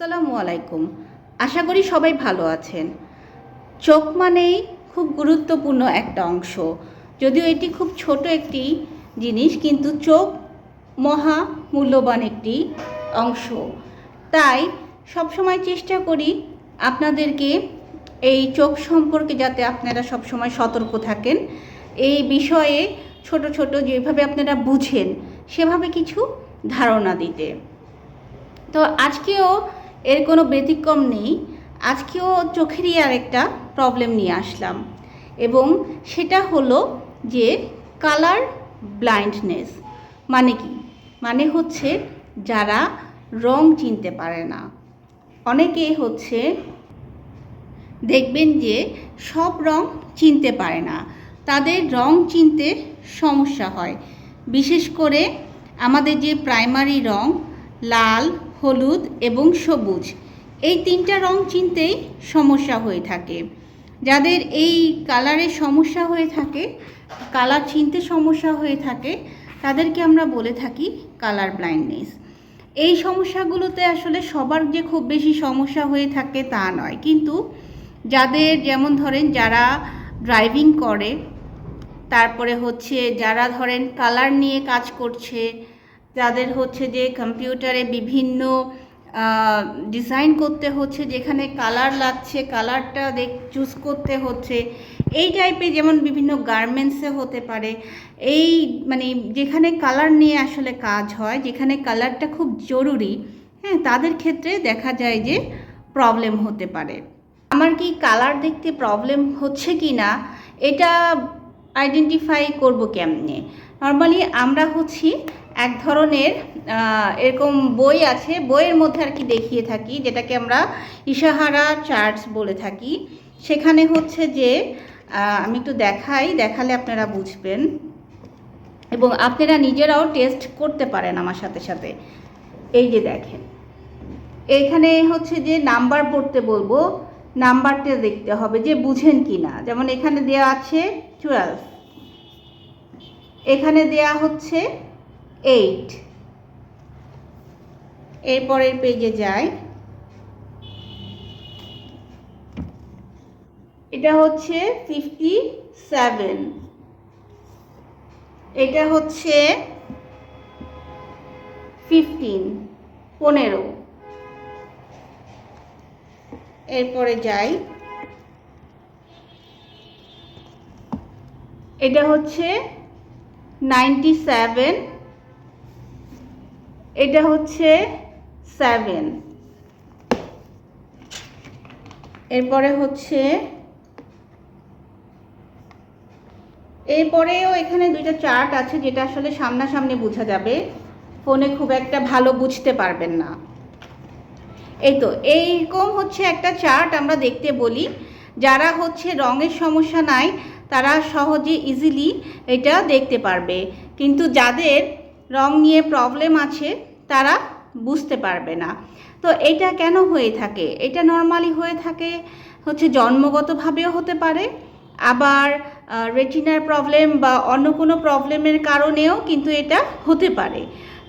আসসালামু আলাইকুম। আশা করি সবাই ভালো আছেন। চোখ মানেই খুব গুরুত্বপূর্ণ একটা অংশ। যদিও এটি খুব ছোট একটি জিনিস, কিন্তু চোখ মহা মূল্যবান একটি অংশ। তাই সবসময় চেষ্টা করি আপনাদেরকে এই চোখ সম্পর্কে যাতে আপনারা সবসময় সতর্ক থাকেন। এই বিষয়ে ছোট ছোট যেভাবে আপনারা বুঝেন, সেভাবে কিছু ধারণা দিতে। তো আজকেও এর কোনো ব্যতিক্রম নেই। আজকেও চোখেরই আর একটা প্রবলেম নিয়ে আসলাম। এবং সেটা হলো যে কালার ব্লাইন্ডনেস মানে কি? মানে হচ্ছে যারা রং চিনতে পারে না। অনেকে হচ্ছে দেখবেন যে সব রং চিনতে পারে না। তাদের রং চিনতে সমস্যা হয়। বিশেষ করে আমাদের যে প্রাইমারি রং, লাল হলুদ এবং সবুজ। এই তিনটা রং চিনতেই সমস্যা হয়ে থাকে। যাদের এই কালারের সমস্যা হয়ে থাকে, কালার চিনতে সমস্যা হয়ে থাকে, তাদেরকে আমরা বলে থাকি কালার ব্লাইন্ডনেস। এই সমস্যাগুলোতে আসলে সবার যে খুব বেশি সমস্যা হয়ে থাকে তা নয়। কিন্তু যাদের যেমন ধরেন যারা ড্রাইভিং করে, তারপরে হচ্ছে যারা ধরেন কালার নিয়ে কাজ করছে যাদের হচ্ছে যে কম্পিউটারে বিভিন্ন ডিজাইন করতে হচ্ছে, যেখানে কালার লাগছে কালারটা দেখ চুজ করতে হচ্ছে, এই টাইপের যেমন বিভিন্ন গার্মেন্টসে হতে পারে, এই মানে যেখানে কালার নিয়ে আসলে কাজ হয়, যেখানে কালারটা খুব জরুরি হ্যাঁ তাদের ক্ষেত্রে দেখা যায় যে প্রবলেম হতে পারে। আমার কি কালার দেখতে প্রবলেম হচ্ছে কি না, এটা আইডেন্টিফাই করব কেমনে? নর্মালি আমরা হচ্ছি এক ধরনের এরকম বই আছে, বইয়ের মধ্যে আর কি দেখিয়ে থাকি, যেটাকে আমরা ইশাহারা চার্টস বলে থাকি। সেখানে হচ্ছে যে আমি একটু দেখাই, দেখালে আপনারা বুঝবেন। এবং আপনারা নিজেরাও টেস্ট করতে পারেন আমার সাথে সাথে। এই যে দেখেন। এখানে হচ্ছে যে নাম্বার পড়তে বলব, নাম্বারটা দেখতে হবে যে বুঝেন কি না যেমন এখানে দেওয়া আছে টুয়েলভ এখানে দেয়া হচ্ছে এইট এরপরের পেজে যাই। এটা হচ্ছে ফিফটি সেভেন এটা হচ্ছে ফিফটিন পনেরো। এরপরে যাই। এটা হচ্ছে নাইনটি সেভেন এটা হচ্ছে সেভেন এরপরে হচ্ছে এরপরেও এখানে দুইটা চার্ট আছে যেটা আসলে সামনাসামনি বোঝা যাবে। ফোনে খুব একটা ভালো বুঝতে পারবেন না। এই তো, এইরকম হচ্ছে একটা চার্ট আমরা দেখতে বলি। যারা হচ্ছে রঙের সমস্যা নাই, তারা সহজে ইজিলি এটা দেখতে পারবে। কিন্তু যাদের রং নিয়ে প্রবলেম আছে, তারা বুঝতে পারবে না। তো এটা কেন হয়ে থাকে? এটা নর্মালি হয়ে থাকে হচ্ছে জন্মগতভাবেও হতে পারে, আবার রেটিনার প্রবলেম বা অন্য কোনো প্রবলেমের কারণেও কিন্তু এটা হতে পারে।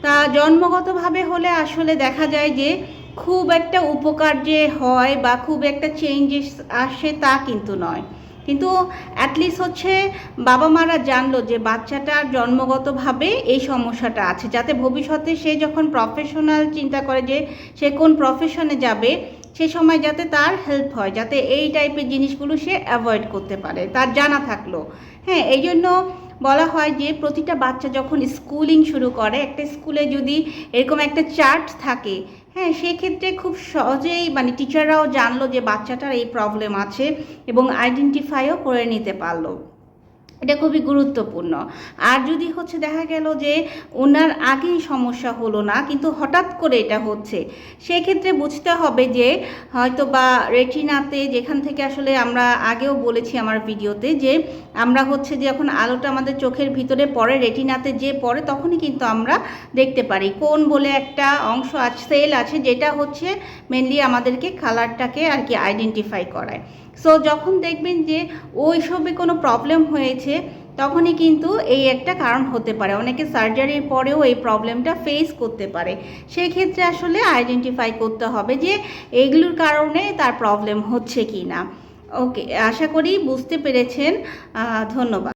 তা জন্মগতভাবে হলে আসলে দেখা যায় যে খুব একটা উপকার যে হয় বা খুব একটা চেঞ্জেস আসে তা কিন্তু নয়। কিন্তু অ্যাটলিস্ট হচ্ছে বাবা মারা জানলো যে বাচ্চাটার জন্মগতভাবে এই সমস্যাটা আছে, যাতে ভবিষ্যতে সে যখন প্রফেশনাল চিন্তা করে যে সে কোন প্রফেশনে যাবে, সে সময় যাতে তার হেল্প হয়, যাতে এই টাইপের জিনিসগুলো সে অ্যাভয়েড করতে পারে, তার জানা থাকল। হ্যাঁ এই জন্য বলা হয় যে প্রতিটা বাচ্চা যখন স্কুলিং শুরু করে, একটা স্কুলে যদি এরকম একটা চার্ট থাকে হ্যাঁ সেক্ষেত্রে খুব সহজেই মানে টিচাররাও জানলো যে বাচ্চাটার এই প্রবলেম আছে এবং আইডেন্টিফাইও করে নিতে পারল। এটা খুবই গুরুত্বপূর্ণ। আর যদি হচ্ছে দেখা গেল যে ওনার আগেই সমস্যা হলো না, কিন্তু হঠাৎ করে এটা হচ্ছে, সেক্ষেত্রে বুঝতে হবে যে হয়তো বা রেটিনাতে যেখান থেকে আসলে আমরা আগেও বলেছি আমার ভিডিওতে যে আমরা হচ্ছে যে যখন আলোটা আমাদের চোখের ভিতরে পড়ে, রেটিনাতে যে পড়ে, তখনই কিন্তু আমরা দেখতে পারি। কোন বলে একটা অংশ আছে সেল আছে, যেটা হচ্ছে মেনলি আমাদেরকে কালারটাকে আর কি আইডেন্টিফাই করায়। সো যখন দেখবেন যে ওই সবে কোনো প্রবলেম হয়েছে, তখনই কিন্তু এই একটা কারণ হতে পারে। অনেকে সার্জারির পরেও এই প্রবলেমটা ফেস করতে পারে। সেই ক্ষেত্রে আসলে আইডেন্টিফাই করতে হবে যে এইগুলোর কারণে তার প্রবলেম হচ্ছে কি না ওকে আশা করি বুঝতে পেরেছেন ধন্যবাদ।